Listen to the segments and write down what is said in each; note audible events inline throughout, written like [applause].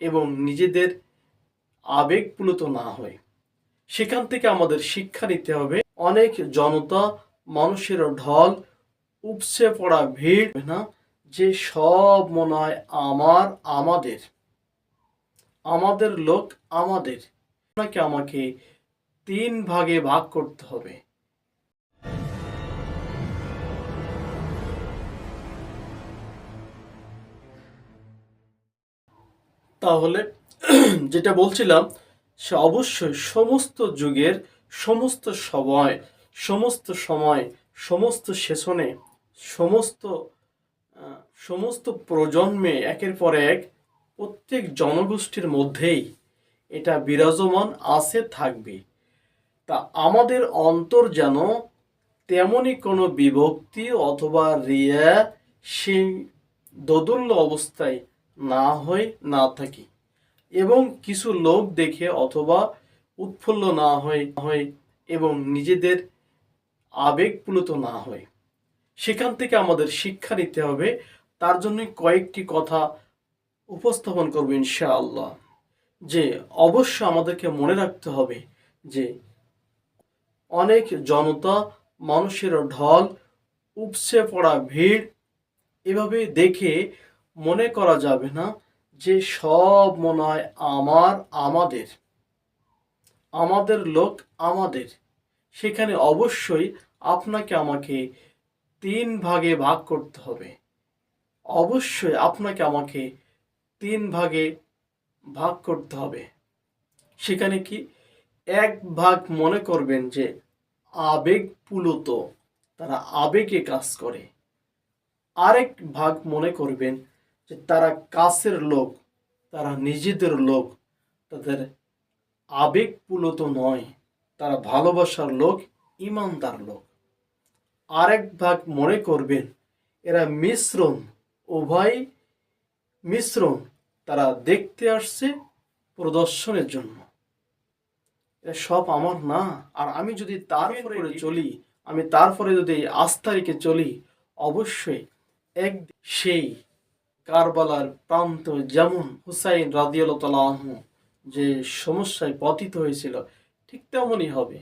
এবং নিজেদের আবেগপ্লুত না হয়। সেখান থেকে আমাদের শিক্ষা নিতে হবে। অনেক জনতা মানুষের ঢল উপসে পড়া ভিড় না, যে সব মনে হয় আমার, আমাদের। আমাদের লোক আমাদের। আপনাকে আমাকে তিন ভাগে ভাগ করতে হবে। তাহলে [clears throat] যেটা বলছিলাম, সে অবশ্যই সমস্ত যুগের সমস্ত সময় সমস্ত সময়, সমস্ত সেশনে, সমস্ত সমস্ত প্রজন্মে একের পর এক প্রত্যেক জনগোষ্ঠীর মধ্যেই এটা বিরাজমান আছে, থাকবে। তা আমাদের অন্তর যেন তেমনই কোনো বিভক্তি অথবা রিয়া সেই দোদুল্য অবস্থায় না হয় না থাকি। এবং কিছু লোক দেখে অথবা উৎফুল্ল না হয় এবং নিজেদের আবেগপ্লুত না হয় সেখান থেকে আমাদের শিক্ষা নিতে হবে। তার জন্য কয়েকটি কথা উপস্থাপন করব ইনশাআল্লাহ। যে অবশ্য আমাদেরকে মনে রাখতে হবে যে অনেক জনতা মানুষের ঢল উপসে পড়া ভিড় এভাবে দেখে মনে করা যাবে না যে সব মনে হয় আমার, আমাদের। আমাদের লোক আমাদের। সেখানে অবশ্যই আপনাকে আমাকে তিন ভাগে ভাগ করতে হবে। অবশ্যই আপনাকে আমাকে তিন ভাগে ভাগ করতে হবে। সেখানে কি? এক ভাগ মনে করবেন যে আবেগপুলত তারা আবেগে কাজ করে। আরেক ভাগ মনে করবেন যে তারা কাছের লোক তারা নিজেদের লোক তাদের আবেগপুলত নয় তারা ভালোবাসার লোক ইমানদার লোক। আরেক ভাগ মনে করবেন এরা মিশ্রণ উভয় মিশ্রণ তারা দেখতে আসছে প্রদর্শনের জন্য। সব আমার না আর আমি যদি তারপরে চলি আমি তারপরে যদি আস্থা রেখে চলি অবশ্যই এক সেই কারবালার প্রান্ত যেমন হুসাইন রাদিয়াল্লাহ যে সমস্যায় পতিত হয়েছিল, ঠিক তেমনই হবে।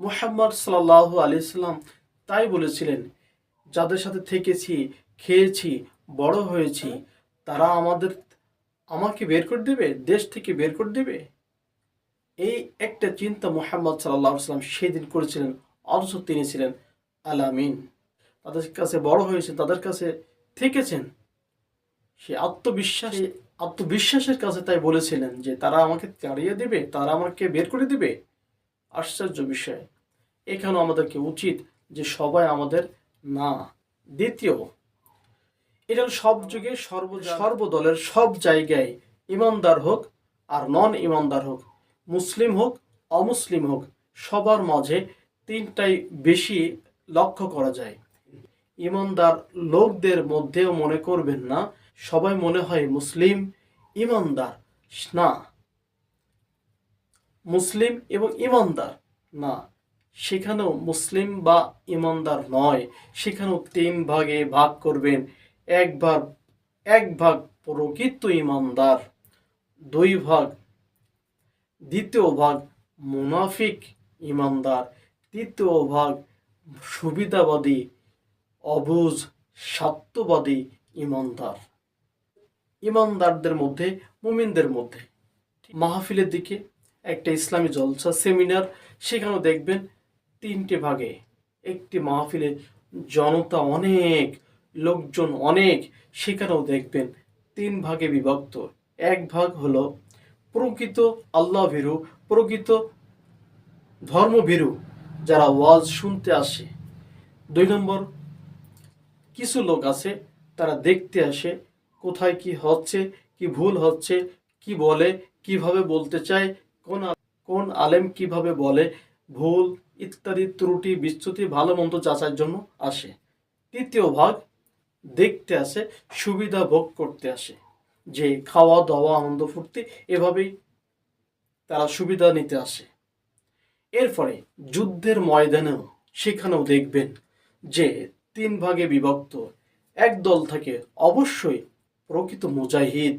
মুহাম্মদ সাল্লাহ আলিয়াল্লাম তাই বলেছিলেন, যাদের সাথে থেকেছি, খেয়েছি, বড় হয়েছি, তারা আমাদের, আমাকে বের করে দেবে, দেশ থেকে বের করে দেবে? এই একটা চিন্তা মোহাম্মদ সাল্লাহ সাল্লাম সেদিন করেছিলেন, অথচ তিনি ছিলেন আলামিন। তাদের কাছে বড় হয়েছে তাদের কাছে থেকেছেন। সে আত্মবিশ্বাস, আত্মবিশ্বাসের কাছে তাই বলেছিলেন যে তারা আমাকে তাড়িয়ে দেবে, তারা আমাকে বের করে দিবে। আশ্চর্য বিষয়। এখানেও আমাদেরকে উচিত যে সবাই আমাদের না, দ্বিতীয়, এটা সব যুগে সর্ব সর্বদলের সব জায়গায় ইমানদার হোক আর নন ইমানদার হোক, মুসলিম হোক, অমুসলিম হোক, সবার মাঝে তিনটাই বেশি লক্ষ্য করা যায়। ইমানদার লোকদের মধ্যেও মনে করবেন না সবাই মনে হয় মুসলিম ইমানদার, না। মুসলিম এবং ইমানদার, না। সেখানেও মুসলিম বা ইমানদার নয়। সেখানেও তিন ভাগে ভাগ করবেন। এক ভাগ এক ভাগ প্রকৃত ইমানদার, দুই ভাগ, দ্বিতীয় ভাগ মুনাফিক ইমানদার, তৃতীয় ভাগ সুবিধাবাদী অবুজ স্বার্থবাদী ইমানদার। ইমানদারদের মধ্যে, মুমিনদের মধ্যে। মাহফিলের দিকে একটা ইসলামী জলসা সেমিনার, সেখানেও দেখবেন তিনটে ভাগে। একটি মাহফিলে জনতা অনেক, লোকজন অনেক, সেখানেও দেখবেন তিন ভাগে বিভক্ত। এক ভাগ হল প্রকৃত আল্লাহ ভীরু, প্রকৃত ধর্মভীরু যারা ওয়াজ শুনতে আসে। দুই নম্বর, কিছু লোক আছে, তারা দেখতে আসে কোথায় কি হচ্ছে, কি ভুল হচ্ছে, কি বলে, কীভাবে বলতে চায়, কোন কোন আলেম কীভাবে বলে, ভুল ইত্যাদি ত্রুটি বিচ্যুতি ভালো মন্দ যাচাইয়ের জন্য আসে। তৃতীয় ভাগ, দেখতে আসে, সুবিধা ভোগ করতে আসে। যে খাওয়া, দাওয়া, আনন্দ, ফুর্তি এভাবেই তারা সুবিধা নিতে আসে। এরপরে যুদ্ধের ময়দানেও সেখানেও দেখবেন যে তিন ভাগে বিভক্ত। এক দল থাকে অবশ্যই প্রকৃত মুজাহিদ,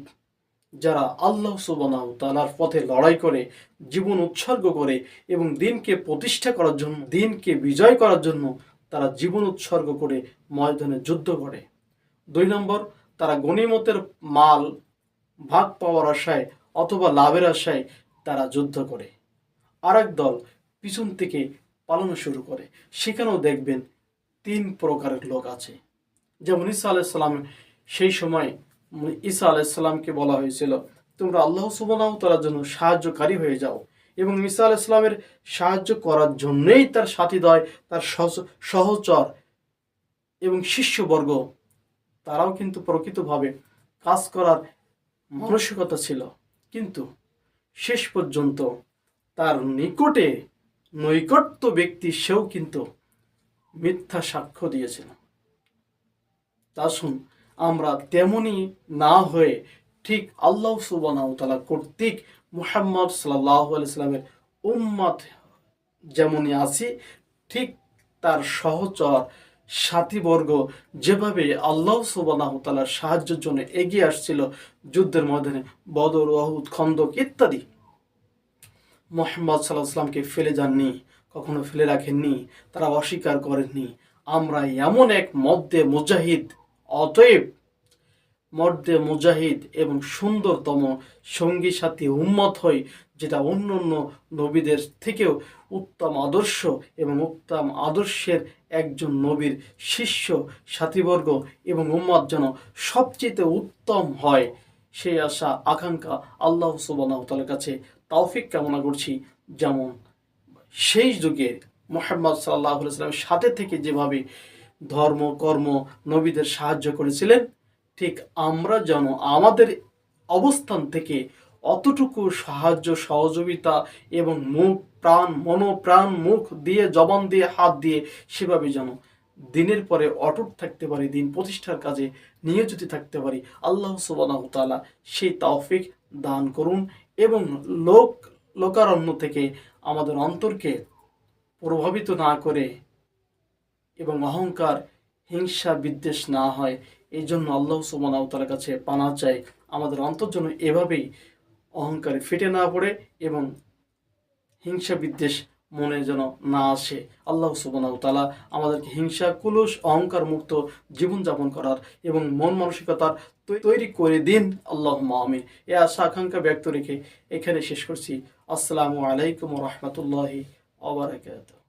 যারা আল্লাহ সুবনাহ তালার পথে লড়াই করে, জীবন উৎসর্গ করে এবং দিনকে প্রতিষ্ঠা করার জন্য, দিনকে বিজয় করার জন্য তারা জীবন উৎসর্গ করে ময়দানে যুদ্ধ করে। দুই নম্বর, তারা গণিমতের মাল ভাগ পাওয়ার আশায় অথবা লাভের আশায় তারা যুদ্ধ করে। আরেক দল পিছন থেকে পালানো শুরু করে। সেখানেও দেখবেন তিন প্রকারের লোক আছে। যেমন ঈসা আলাইসাল্লাম সেই সময় ঈসা আলাইসাল্লামকে বলা হয়েছিল, তোমরা আল্লাহ সুবনাহ তালার জন্য সাহায্যকারী হয়ে যাও। এবং ঈসা আলাইসাল্লামের সাহায্য করার জন্যেই তার সাথীদয় তার সহ- সহচর এবং শিষ্যবর্গ, তারাও কিন্তু প্রকৃতভাবে কাজ করার মানসিকতা ছিল। কিন্তু শেষ পর্যন্ত তার নিকটে নৈকট্য ব্যক্তি সেও কিন্তু মিথ্যা সাক্ষ্য দিয়েছিল। তা শুন আমরা তেমনি না হয়ে ঠিক আল্লাহ সুবানাহ তালা কর্তৃক মুহাম্মদ সাল্লাহ আলাইস্লামের উম্মত যেমনই আছি, ঠিক তার সহচর সাথীবর্গ যেভাবে আল্লাহ সুবানাহ তালার সাহায্যের জন্য এগিয়ে আসছিল, যুদ্ধের ময়দানে বদর ওয়াহুদ খন্দক ইত্যাদি। মোহাম্মদ সাল্লাহ সাল্লামকে ফেলে যাননি, কখনো ফেলে রাখেননি, তারা অস্বীকার করেননি। আমরা এমন এক মধ্যে মুজাহিদ অতএব মর্দে মুজাহিদ এবং সুন্দরতম সঙ্গী সাথী উম্মত হই, যেটা অন্য অন্য নবীদের থেকেও উত্তম আদর্শ এবং উত্তম আদর্শের একজন নবীর শিষ্য, সাথীবর্গ এবং উম্মত যেন সবচেয়ে উত্তম হয়। সেই আশা, আকাঙ্ক্ষা আল্লাহ সুবাহর কাছে তৌফিক কামনা করছি। যেমন সেই যুগে মোহাম্মদ সাল্লাহ সাল্লামের সাথে থেকে যেভাবে ধর্ম, কর্ম নবীদের সাহায্য করেছিলেন। ঠিক আমরা যেন আমাদের অবস্থান থেকে অতটুকু সাহায্য, সহযোগিতা এবং মুখ প্রাণ মনোপ্রাণ মুখ দিয়ে, জবান দিয়ে, হাত দিয়ে সেভাবে যেন দিনের পরে অটুট থাকতে পারি, দিন প্রতিষ্ঠার কাজে নিয়োজিত থাকতে পারি, আল্লাহ সুবাহ তাআলা সেই তৌফিক দান করুন এবং লোক, লোকারণ্য থেকে আমাদের অন্তরকে প্রভাবিত না করে এবং অহংকার, হিংসা, বিদ্বেষ না হয়। এই জন্য আল্লাহ সুবানার কাছে পানা চাই। আমাদের অন্তর জন্য এভাবেই অহংকারে ফেটে না পড়ে এবং হিংসা, বিদ্বেষ মনে যেন না আসে। আল্লাহ সুবানাউ তালা আমাদেরকে হিংসা, কুলুষ, অহংকার মুক্ত জীবনযাপন করার এবং মন মানসিকতার তৈরি করে দিন। আল্লাহ আমিন। এ আশা, আকাঙ্ক্ষা ব্যক্ত রেখে এখানে শেষ করছি। আসসালামু আলাইকুম রহমতুল্লাহি আবরাকাত